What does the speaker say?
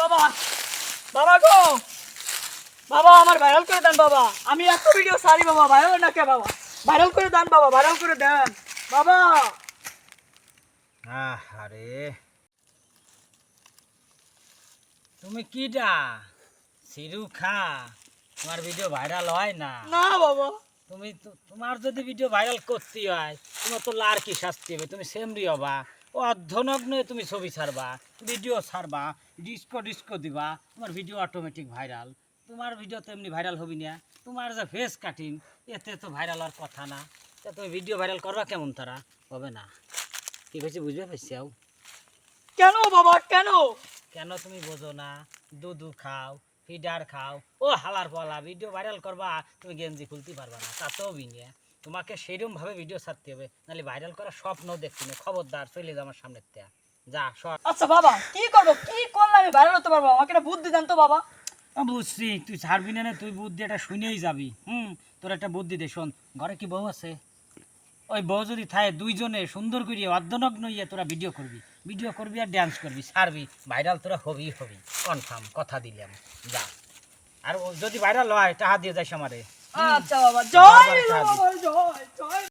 বাবা বাবা গো। বাবা আমার ভাইরাল করে দেন বাবা। আমি এত ভিডিও সারি বাবা ভাইরাল না কে বাবা? ভাইরাল করে দেন বাবা ভাইরাল করে দেন। বাবা। আরে তুমি কিটা সিরু খা। তোমার ভিডিও ভাইরাল হয় না। না বাবা। তুমি তো তোমার যদি ভিডিও ভাইরাল করতে হয় তোমার তো লার কি শাস্তি হবে? তুমি সেমরি হবা ও অর্ধনগ্ন তুমি ছবি ছাড়বা ভিডিও ছাড়বা ডিস্কো ডিস্কো দিবা তোমার ভিডিও অটোমেটিক ভাইরাল তোমার ভিডিও তো এমনি ভাইরাল হবি না। তোমার যে ফেস কাটিং এতে তো ভাইরাল হওয়ার কথা না। তা তুমি ভিডিও ভাইরাল করবা কেমন তারা? হবে না। কি হয়েছে বুঝবে পাইছাও কেন বাবা কেন? কেন তুমি বোঝো না? দুধু খাও ফিডার খাও। ও হালার পলা ভিডিও ভাইরাল করবা তুমি গেঞ্জি খুলতে পারবা না তাতেও বিনিয়ে তোমাকে সেইরকম ভাবে ভিডিও ছাড়তে হবে নাহলে ভাইরাল করার স্বপ্ন দেখছি না খবরদার চলে যা আমার সামনের থেকে যা সর। আচ্ছা বাবা কি করব? কি করলে আমি ভাইরাল হতে পারব? আমাকে একটা বুদ্ধি দেন তো বাবা। বুঝছি তুই ছাড়বি না না, তুই বুদ্ধি এটা শুনেই যাবি। হুম তোর একটা বুদ্ধি দে শোন। ঘরে কি বউ আছে? ওই বউ যদি থাকে দুইজনে সুন্দর করে অর্ধনগ্ন ইয়ে তোরা ভিডিও করবি। ভিডিও করবি আর ড্যান্স করবি ছাড়বি। ভাইরাল তোরা হবি হবি। কনফার্ম কথা দিলাম। যা। আর যদি ভাইরাল হয় টাহা দিয়ে যাইস আমারে। আচ্ছা বাবা জয়। বাবা জয় জয়।